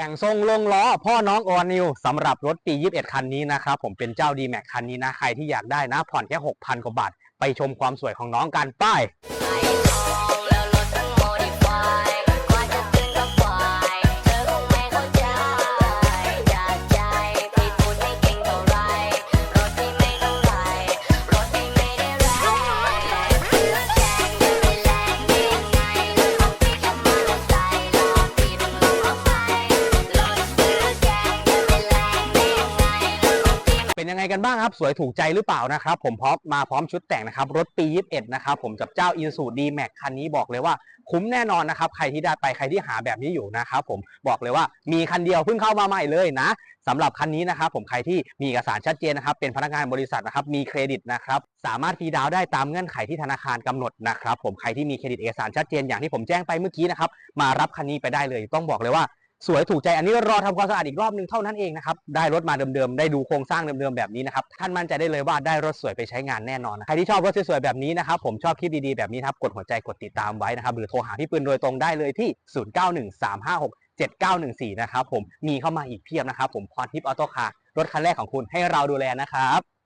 แต่งทรงลงล้อพ่อน้องออนิวสำหรับรถปี 21 คันนี้นะครับ ผมเป็นเจ้า d m a x คันนี้นะ ใครที่อยากได้นะ ผ่อนแค่ 6,000 กว่าบาท ไปชมความสวยของน้องกันป้าย ยังไงกันบ้างครับ สวยถูกใจหรือเปล่านะครับ ผมพร้อมมาพร้อมชุดแต่งนะครับ รถปี 21 นะครับ ผมกับเจ้า i n s u d m a x คันนี้บอกเลยว่าคุ้มแน่นอนนะครับ ใครที่ได้ไปใครที่หาแบบนี้อยู่นะครับผมบอกเลยว่ามีคันเดียวเพิ่งเข้ามาใหม่เลยนะสำหรับคันนี้นะครับผมใครที่มีเอกสารชัดเจนนะครับ เป็นพนักงานบริษัทนะครับ มีเครดิตนะครับสามารถฟรีดาวได้ตามเงื่อนไขที่ธนาคารกำหนดนะครับ ผมใครที่มีเครดิตเอกสารชัดเจนอย่างที่ผมแจ้งไปเมื่อกี้นะครับมารับคันนี้ไปได้เลย ต้องบอกเลยว่า สวยถูกใจอันนี้รอทำความสะอาดอีกรอบนึงเท่านั้นเองนะครับได้รถมาเดิมๆได้ดูโครงสร้างเดิมๆแบบนี้นะครับท่านมั่นใจได้เลยว่าได้รถสวยไปใช้งานแน่นอนนใครที่ชอบรถสวยๆแบบนี้นะครับผมชอบคลิปดีๆแบบนี้ครับกดหัวใจกดติดตามไว้นะครับหรือโทรหาพี่ปืนโดยตรงได้เลยที่ 0913567914 นะครับผมมีเข้ามาอีกเพียบนะครับผมพรทิปออโต้คาร์รถคันแรกของคุณให้เราดูแลนะครับ